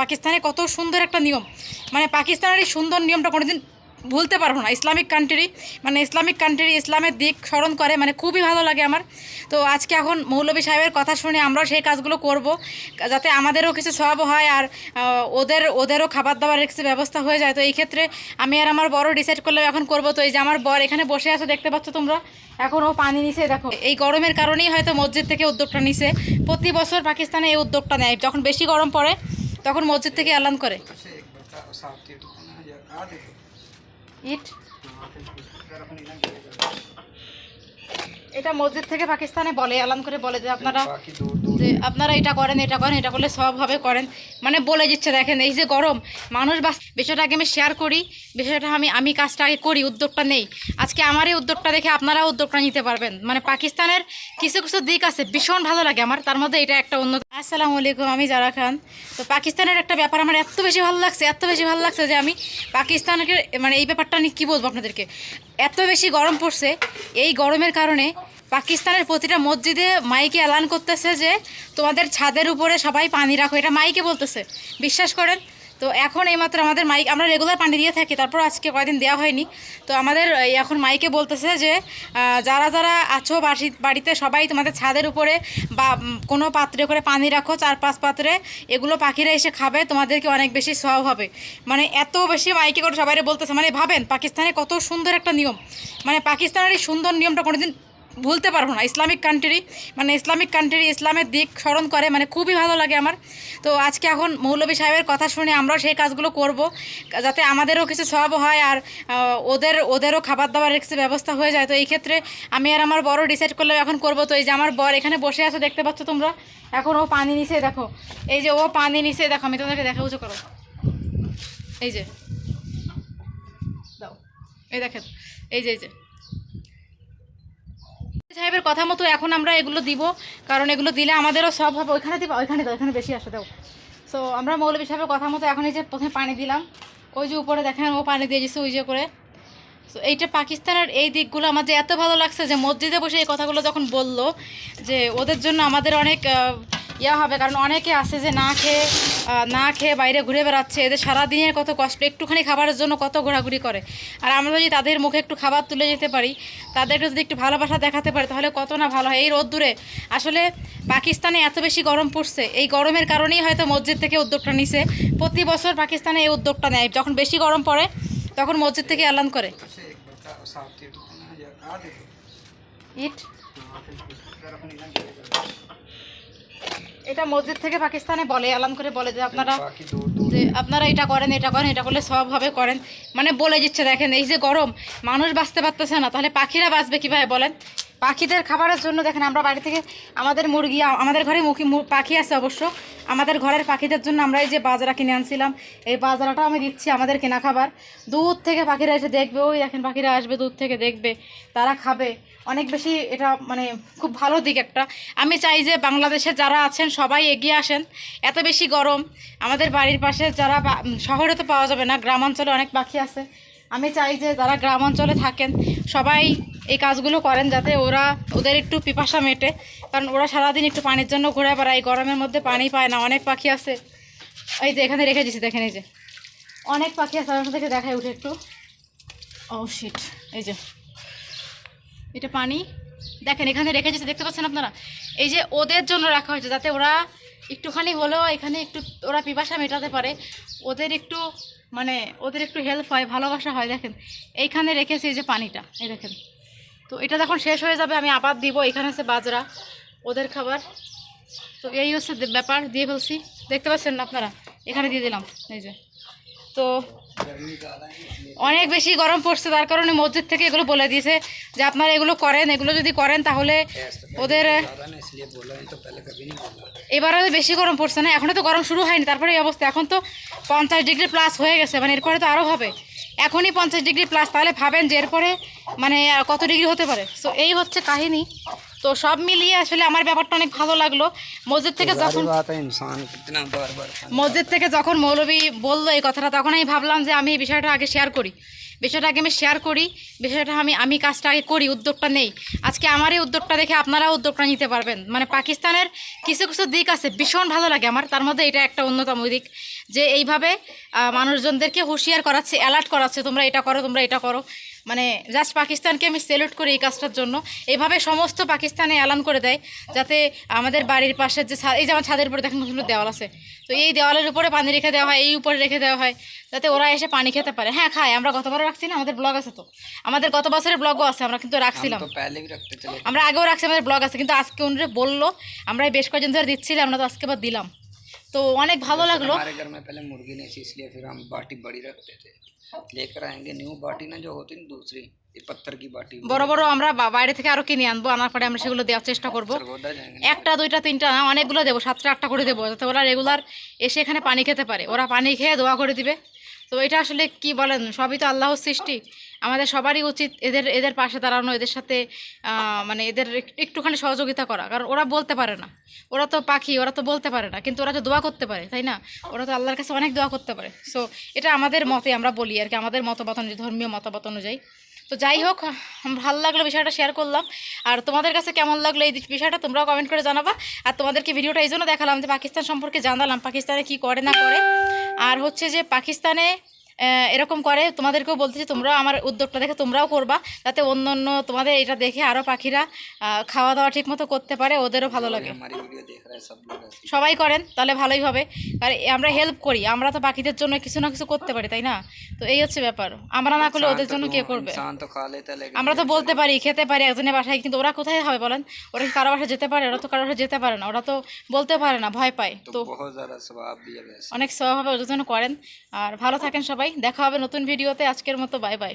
পাকিস্তানে কত সুন্দর একটা নিয়ম। মানে পাকিস্তানের এই সুন্দর নিয়মটা কোনোদিন ভুলতে পারব না। ইসলামিক কান্ট্রি মানে ইসলামিক কান্ট্রি ইসলামের দিক স্মরণ করে মানে খুবই ভালো লাগে আমার। তো আজকে এখন মৌলবী সাহেবের কথা শুনে আমরাও সেই কাজগুলো করব, যাতে আমাদেরও কিছু সব হয় আর ওদের, ওদেরও খাবার দাবারের কিছু ব্যবস্থা হয়ে যায়। তো এই ক্ষেত্রে আমি আর আমার বড় ডিসাইড করলাম এখন করব। তো এই যে আমার বর এখানে বসে আছে, দেখতে পাচ্ছ তোমরা? এখন ও পানি নিছে, দেখো। এই গরমের কারণেই হয়তো মসজিদ থেকে উদ্যোগটা নিছে। প্রতি বছর পাকিস্তানে এই উদ্যোগটা নেয়। যখন বেশি গরম পড়ে তখন মসজিদ থেকে অ্যালান করে। ইট? এটা মসজিদ থেকে পাকিস্তানে বলে অ্যালান করে বলে যে আপনারা যে আপনারা এটা করেন এটা করেন, এটা করলে সবভাবে করেন। মানে বলে দিচ্ছে, দেখেন, এই যে গরম, মানুষ বাস বিষয়টা আগে আমি শেয়ার করি, বিষয়টা আমি আমি কাজটা আগে করি, উদ্যোগটা নেই। আজকে আমার এই উদ্যোগটা দেখে আপনারাও উদ্যোগটা নিতে পারবেন। মানে পাকিস্তানের কিছু কিছু দিক আছে, ভীষণ ভালো লাগে আমার, তার মধ্যে এটা একটা অন্য আসসালামু আলাইকুম, আমি জারা খান। তো পাকিস্তানের একটা ব্যাপার আমার এত বেশি ভালো লাগছে, এত বেশি ভালো লাগছে যে আমি পাকিস্তানকে মানে এই ব্যাপারটা আমি কী বলব আপনাদেরকে? এত বেশি গরম পড়ছে, এই গরমের কারণে পাকিস্তানের প্রতিটা মসজিদে মাইকে এলান করতেছে যে তোমাদের ছাদের উপরে সবাই পানি রাখো, এটা মাইকে বলতেছে। বিশ্বাস করেন? তো এখন এইমাত্র আমাদের মাইক, আমরা রেগুলার পানি দিয়ে থাকি, তারপর আজকে কয়দিন দেওয়া হয়নি। তো আমাদের এখন মাইকে বলতেছে যে যারা যারা আছো বাসি, বাড়িতে সবাই তোমাদের ছাদের উপরে বা কোনো পাত্রে করে পানি রাখো চার পাঁচ পাত্রে, এগুলো পাখিরা এসে খাবে, তোমাদেরকে অনেক বেশি সব হবে। মানে এত বেশি মাইকে করে সবাই বলতেছে মানে ভাবেন, পাকিস্তানে কত সুন্দর একটা নিয়ম। মানে পাকিস্তানের এই সুন্দর নিয়মটা কোনোদিন ভুলতে পারব না। ইসলামিক কান্ট্রি মানে ইসলামিক কান্ট্রি ইসলামের দিক স্মরণ করে মানে খুবই ভালো লাগে আমার। তো আজকে এখন মৌলভী সাহেবের কথা শুনে আমরাও সেই কাজগুলো করব, যাতে আমাদেরও কিছু সব হয় আর ওদের, ওদেরও খাবার দাবারের কিছু ব্যবস্থা হয়ে যায়। তো এই ক্ষেত্রে আমি আর আমার বড় ডিসাইড করলাম এখন করব। তো এই যে আমার বর এখানে বসে আছে, দেখতে পাচ্ছ তোমরা? এখন ও পানি নিচে, দেখো। এই যে ও পানি নিচে, দেখো, আমি তোমাদেরকে দেখা উঁচু করো। এই যে। দাও। এই দেখেন। এই যে এই যে। সাহেবের কথা মতো এখন আমরা এগুলো দিব, কারণ এগুলো দিলে আমাদেরও সব হবে। ওইখানে দিবা, ওইখানে দাও, ওইখানে বেশি আসে, দাও। সো আমরা মৌলবী সাহেবের কথা মতো এখন এই যে প্রথমে পানি দিলাম। ওই যে উপরে দেখেন, ও পানি দিয়ে দিচ্ছে ওই যে করে। সো এইটা পাকিস্তানের এই দিকগুলো আমার যে এত ভালো লাগছে যে মসজিদে বসে এই কথাগুলো যখন বলল, যে ওদের জন্য আমাদের অনেক ইয়া হবে, কারণ অনেকে আছে যে না খেয়ে না খেয়ে বাইরে ঘুরে বেড়াচ্ছে। এদের সারাদিনের কত কষ্ট, একটুখানি খাবারের জন্য কত ঘোরাঘুরি করে। আর আমরা যদি তাদের মুখে একটু খাবার তুলে যেতে পারি, তাদেরকে যদি একটু ভালোবাসা দেখাতে পারি, তাহলে কত না ভালো হয়। এই রোদ্দুরে আসলে পাকিস্তানে এত বেশি গরম পড়ছে, এই গরমের কারণেই হয়তো মসজিদ থেকে উদ্যোগটা নিছে। প্রতি বছর পাকিস্তানে এই উদ্যোগটা নেয়। যখন বেশি গরম পড়ে, তখন মসজিদ থেকে অ্যালান করে। ইট। এটা মসজিদ থেকে পাকিস্তানে বলে এলান করে বলে যে আপনারা যে আপনারা এটা করেন এটা করেন এটা করলে সবভাবে করেন। মানে বলে দিচ্ছে দেখেন এই যে গরম মানুষ বাঁচতে পারতেছে না। তাহলে পাখিরা বাঁচবে কীভাবে বলেন? পাখিদের খাবারের জন্য দেখেন আমরা বাড়ি থেকে আমাদের মুরগি আমাদের ঘরে মুখি পাখি আছে অবশ্য। আমাদের ঘরের পাখিদের জন্য আমরা এই যে বাজরা কিনে আনছিলাম এই বাজারাটা আমি দিচ্ছি আমাদের কেনা খাবার। দূর থেকে পাখিরা এসে দেখবে ওই দেখেন পাখিরা আসবে দূর থেকে দেখবে তারা খাবে। অনেক বেশি এটা মানে খুব ভালো দিক একটা। আমি চাই যে বাংলাদেশে যারা আছেন, সবাই এগিয়ে আসেন। এত বেশি গরম, আমাদের বাড়ির পাশে যারা শহরে তো পাওয়া যাবে না, গ্রামাঞ্চলে অনেক পাখি আছে। আমি চাই যে যারা গ্রামাঞ্চলে থাকেন, সবাই এই কাজগুলো করেন যাতে ওরা, ওদের একটু পিপাসা মেটে। কারণ ওরা সারাদিন একটু পানির জন্য ঘুরে বেড়ায় গরমের মধ্যে পানি পায় না, অনেক পাখি আছে। এই যে এখানে রেখে দিছি, দেখেন এই যে। অনেক পাখি আছে আপনাদেরকে দেখায় উঠে একটু। ও শিট এই যে। এটা পানি। দেখেন, এখানে রেখে দিয়েছে, দেখতে পাচ্ছেন আপনারা? এই যে ওদের জন্য রাখা হয়েছে, যাতে ওরা একটুখানি হলেও এখানে একটু, ওরা পিপাসা মেটাতে পারে। ওদের একটু মানে ওদের একটু হেল্প হয়, ভালোবাসা হয়, দেখেন। এইখানে রেখেছি এই যে পানিটা, এই দেখেন। তো এটা যখন শেষ হয়ে যাবে, আমি আবার দিব, এখানে আছে বাজরা, ওদের খাবার। তো এই হচ্ছে ব্যাপার, দিয়ে ফেলছি। দেখতে পাচ্ছেন না আপনারা? এখানে দিয়ে দিলাম, এই যে। তো অনেক বেশি গরম পড়ছে, তার কারণে মসজিদ থেকে এগুলো বলে দিয়েছে যে আপনারা এগুলো করেন, এগুলো যদি করেন তাহলে ওদের, এবারে বেশি গরম পড়ছে না এখনও তো গরম শুরু হয়নি, তারপরে এই অবস্থা, এখন তো পঞ্চাশ ডিগ্রি প্লাস হয়ে গেছে মানে এরপরে তো আরও হবে, এখনই পঞ্চাশ ডিগ্রি প্লাস তাহলে ভাবেন যে এরপরে মানে কত ডিগ্রি হতে পারে সো এই হচ্ছে কাহিনী তো সব মিলিয়ে আসলে আমার ব্যাপারটা অনেক ভালো লাগল। মসজিদ থেকে যখন মসজিদ থেকে যখন মৌলবী বলল এই কথাটা তখন আমি ভাবলাম যে আমি এই বিষয়টা আগে শেয়ার করি। বিষয়টা আগে আমি শেয়ার করি বিষয়টা আমি আমি কাজটা আগে করি উদ্যোগটা নেই। আজকে আমার এই উদ্যোগটা দেখে আপনারাও উদ্যোগটা নিতে পারবেন। মানে পাকিস্তানের কিছু কিছু দিক আছে ভীষণ ভালো লাগে আমার। তার মধ্যে এটা একটা অন্যতম দিক যে এইভাবে মানুষজনদেরকে হুঁশিয়ার করাচ্ছে অ্যালার্ট করাচ্ছে তোমরা এটা করো তোমরা এটা করো। মানে জাস্ট পাকিস্তানকে আমি সেলুট করি এই কাজটার জন্য। এভাবে সমস্ত পাকিস্তানে অ্যালান করে দেয় যাতে আমাদের বাড়ির পাশে যে এই যে আমার ছাদের উপরে দেখেন সুন্দর দেওয়াল আছে। তো এই দেওয়ালের উপরে পানি রেখে দেওয়া হয় এই উপরে রেখে দেওয়া হয় যাতে ওরা এসে পানি খেতে পারে। হ্যাঁ খায় আমরা গতবারও রাখছি না আমাদের ব্লগ আছে তো। আমাদের গত বছরের ব্লগও আছে আমরা কিন্তু রাখছিলাম। আমরা আগেও রাখছি আমাদের ব্লগ আছে কিন্তু আজকে উনি বলল আমরা বেশ কয়েকজন ধরে দিচ্ছিলাম আমরা তো আজকে আবার দিলাম। তো অনেক ভালো লাগলো हमारे घर में पहले मुर्गी नहीं थी इसलिए फिर हम बाटी बड़ी रखते थे लेकर आएंगे न्यू बाटी ना जो होती ना दूसरी ये पत्थर की बाटी বড় বড় আমরা বা- বাইরে থেকে আরো কিনে আনবো আনার পরে আমরা সেগুলো দেওয়ার চেষ্টা করবো सरगोदा जाएंगे একটা দুইটা তিনটা না অনেকগুলো দেবো সাতটা আটটা করে দেবো যাতে ওরা রেগুলার এসে এখানে পানি খেতে পারে ওরা পানি খেয়ে দোয়া করে দিবে তো এটা আসলে কি বলেন সবই তো আল্লাহর সৃষ্টি আমাদের সবারই উচিত এদের এদের পাশে দাঁড়ানো, এদের সাথে মানে এদের একটুখানি সহযোগিতা করা। কারণ ওরা বলতে পারে না। ওরা তো পাখি, ওরা তো বলতে পারে না। কিন্তু ওরা তো দোয়া করতে পারে, তাই না? ওরা তো আল্লাহর কাছে অনেক দোয়া করতে পারে। সো এটা আমাদের মতে আমরা বলি আর কি, আমাদের মতবাদ অনুযায়ী, ধর্মীয় মতবাদ অনুযায়ী। তো যাই হোক ভালো লাগল বিষয়টা শেয়ার করলাম। আর তোমাদের কাছে কেমন লাগল এই বিষয়টা, তোমরাও কমেন্ট করে জানাবা। আর তোমাদেরকে ভিডিওটা এই জন্য দেখালাম যে পাকিস্তান সম্পর্কে জানালাম, পাকিস্তানে কি করে, না করে। আর হচ্ছে যে পাকিস্তানে এরকম করে। তোমাদেরকেও বলতেছি তোমরাও আমার উদ্যোগটা দেখে তোমরাও করবা যাতে অন্য অন্য তোমাদের এটা দেখে আরও পাখিরা খাওয়া দাওয়া ঠিক মতো করতে পারে ওদেরও ভালো লাগে। সবাই করেন তাহলে ভালোই হবে। আর আমরা হেল্প করি আমরা তো পাখিদের জন্য কিছু না কিছু করতে পারি তাই না? তো এই হচ্ছে ব্যাপার। আমরা না করলে ওদের জন্য কে করবে? আমরা তো বলতে পারি খেতে পারি একজনের বাসায় কিন্তু ওরা কোথায় হবে বলেন? ওরা কি কারও বাসায় যেতে পারে? ওরা তো কারও বাসায় যেতে পারে না ওরা তো বলতে পারে না ভয় পায়। তো অনেক স্বভাব ওদের জন্য করেন। আর ভালো থাকেন সবাই। দেখা হবে নতুন ভিডিওতে আজকের মতো বাই বাই